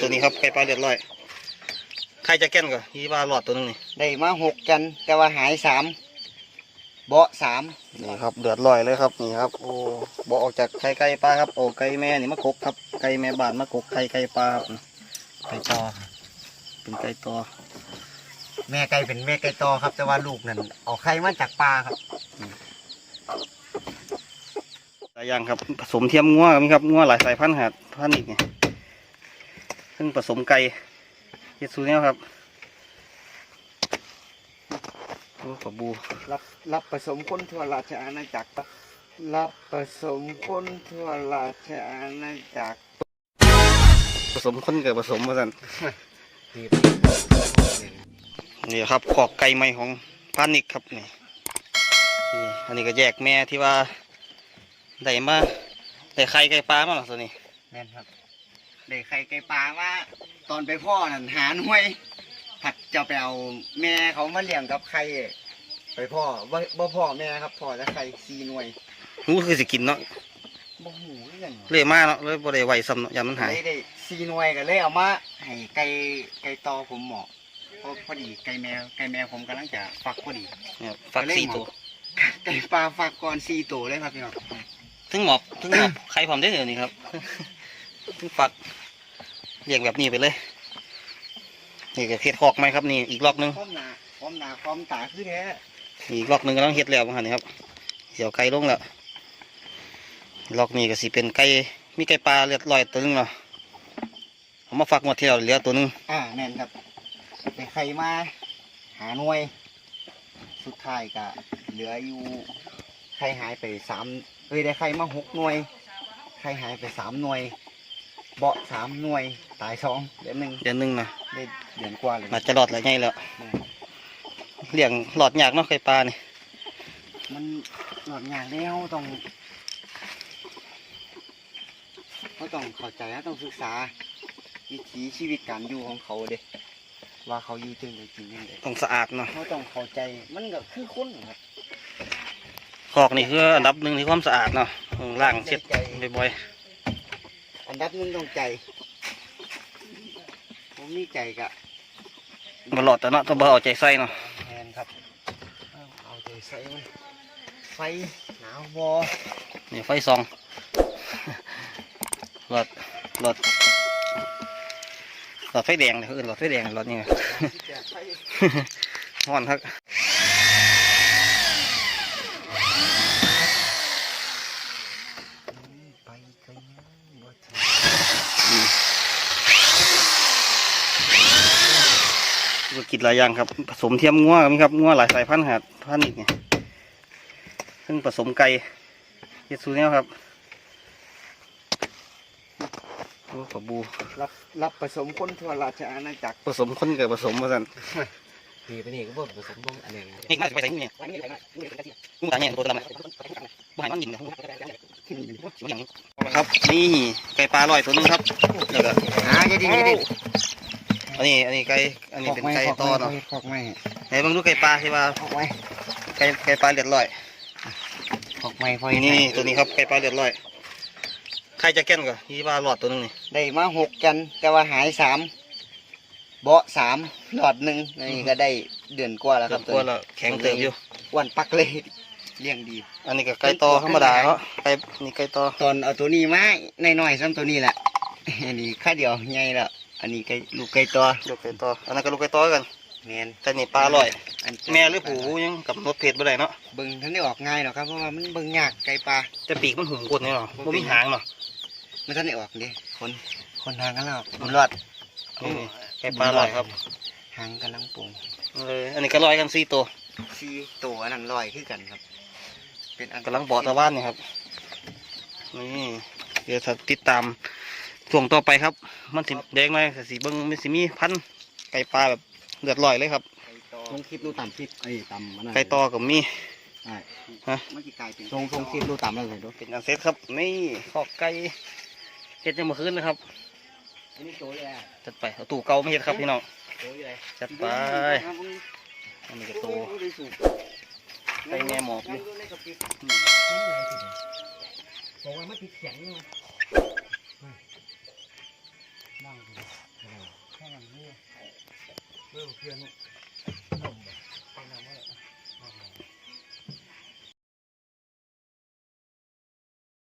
ตัวนี้ครับไก่ปลาเลือดลอยใครจะแก้นก่อนยี่ว่าหลอดตัวนึงนี่ได้มาหกกัน แต่ว่าหายสามเบาะสามนี่ครับเดือดลอยเลยครับนี่ครับโอ้บอออกจากไข่ไก่ปลาครับโอ้ไก่แม่นี่มากกครับไก่แม่บานมากกไข่ไก่ปลาครับไก่ตอเป็นไก่ตอแม่ไก่เป็นแม่ไก่ตอครับ แต่ว่าลูกนั่นเอาไข่มาจากปลาครับหลายอย่างครับผสมเทียมงัวก็มีครับงัวหลายสายพันธุ์ครับพันธุ์อีกเนี่ ยซึ่งผสมไก่เฮ็ดสูตรนี้ครับโอ้ปลาบูรับรับผสมคนทั่วราชอาณาจักรครับรับผสมคนทั่วราชอาณาจักรผสมคนกับผสมมาสั่นนี่ครับขอกไก่ใหม่ของพานิกครับนี่นี่อันนี้ก็แยกแม่ที่ว่าได้มาได้ไข่ไก่ปลามาหรอตัวนี้แม่นครับ ได้ไข่ไก่ปลาว่า ตอนไปพ่อนั่นหาหน่วย ผัดจะไปเอาแม่เขามาเลี้ยงกับไข่ไปพ่อบ่บ่พ่อแม่ครับพ่อจะไข่สี่หน่วยหูคือสิกินเนาะบ่หูเรื่องเลยมาเนาะเลยบ่ได้ไหวซ้ำเนาะยามมันหายได้ได้สี่หน่วยก็เลยเอามาให้ไก่ไก่ตอผมหมอกเพราะพอดีไก่แมวไก่แมวผมกำลังจะฟักพอดีเนี่ยฟักสี่ตัวไก่ปลาฟักก่อนสี่ตัวเลยครับพี่น้องถึงหมอบถึงหมอบไข่พร้อมได้เลยนี่ครับ ถึงฟักเรียงแบบนี้ไปเลย นี่ก็เฮ็ดหอกไหมครับนี่อีกรอบหนึงพร้อมหน้าพร้อมหน้าพร้อมตาคือแท้อีกรอบหนึงก็ต้องเฮ็ดแล้วมั้งนี่ครับเสียวไก่ลงแล้วรอบนี้ก็สิเป็นไก่มีไก่ปลาเลือดลอยตัวหนึงเนาะเอามาฟักหมดที่เราเหลือตัวหนึงอ่าแม่นครับได้ไข่มาหาหน่วย สุดท้ายก็เหลืออยู่ไข่หายไปสามเอ้ยได้ไข่มาหกหน่วยไข่หายไปสามหน่วย เบาะสามหน่วยตายสองเดือนหนึ่งเดือนหนึงนะได้เดือนกว่าเลยน่าจะรอดแล้วไงแล้วแม่นเลี้ยงหลอดยากเนาะไก่ปลานี่มันหลอดงานแล้วต้องเขาต้องเข้าใจนะต้องศึกษา วิถีชีวิตการอยู่ของเขาเด้ว่าเขาอยู่จึงได้กินยังไงต้องสะอาดเนาะเขาต้องเข้าใจมันก็คือคนครับหอกนี่คืออันดับหนึ่งที่ความสะอาดเนาะต้องล้างเช็ดบ่อย อันดับหนึงต้องใจผมมีใจกะๆบ่หลอดแต่เนาะต้องบ่เอาใจใส่เนาะแทนครับเอาเอาใจใส่มันไฟหนาววอนี่ไฟซอง หลอดหลอดหลอดไฟแดงเลยเออหลอดไฟแดงหลอดนี่ไง ที่จะไฟห้อนครับ ไปกันบ่ถึง ก็กินหลายอย่างครับ ผสมเทียมงัวก็มีครับงัวหลายสายพันธุ์ครับพันธุ์อีกเนี่ยซึ่งผสมไก่เฮ็ดสูตรนี้ครับโอ้ปลาบูรับรับผสมคนทั่วราชอาณาจักรผสมคนกับผสมมาสั่นดีไปนี่ก็บ่ผสมตรงอันนี้นี่น่าจะไปใส่เนี่ยงูตาเนี่ยตัวดำนะบ่ให้มันกินนะครับนี่ไก่ปลาลอยตัวหนึงครับแล้วก็หาจะดีจะดี อันนี้อันนี้ไก่อันนี้เป็นไก่ตอเนาะขอกไม้ไหนเบางดูไก่ปลาที่ว่าขอกไม้ไก่ไก่ปลาเลือดลอยขอกไม้พอนี่นี่ตัวนี้ครับไก่ปลาเลือดลอยใครจะแก้นก่อนยี่ว่าหลอดตัวนึงนี่ได้มาหกกันแต่ว่าหายสามเบาะสามหลอดหนึ่งนี่ก็ได้เดือนกว่าแล้วคเกืรัอบบกลัวแล้วแข็งเติมอยู่วันปักเลยเลี้ยงดี อันนี้ก็ไก่ตอธรรมดาเนาะไก่นี่ไก่ตอตอนเอาตัวนี้มาในน้อยๆซ้ำตัวนี้แหละอันนี้ค่าเดียวใหญ่แล้ว อันนี้ไก่ลูกไก่ตัวลูกไก่ตออันนั้นก็ลูกไก่ตอกันแมนแต่นี่ปลาลอยอันแม่หรือผูยังกับนดเพชรบ่ได้เนาะเบิ่งท่านได้ออกง่ายหรอกครับเพราะว่ามันเบิ่งยากไก่ปลาแต่ปีกมันหุ่มกดนี่เนาะบ่มีหางเนาะมันท่านได้ออกเดิคนคนทางกันแล้วบุญรอดนี่ไก่ปลาลอยครับหางกำลังปรุงเอออันนี้ก็ลอยกันสี่ตัวซีตัวอันนั้นลอยขึ้นกันครับ เป็นอันกำลังเบาะตะวันนี่ครับนี่เดี๋ยวถ้าติดตาม ช่วงต่อไปครับ มันสิแดงไหมสีเบิ้งมันสิมีพันธุ์ไก่ปลาแบบเลือดลอยเลยครับไก่ตอลงคลิปดูต่ำคลิปไอ้ต่ำมันน่ะไก่ตอกับมีใช่มันจะกลายเป็นลงลงคลิปดูต่ำแล้วเลยดูเป็นอันเซ็ตครับนี่ขอกไก่เฮ็ดยังมาคืนนะครับอันนี้โจยเลยอะจัดไปเอาตู้เก่าไม่เฮ็ดครับพี่น้องโจยเลยจัดไปอันนี้ก็โตไก่แม่หมอบอยู่บอกว่ามันติดแข็งเลย บ้างข้างหลังนี่เริ่มเพียนนม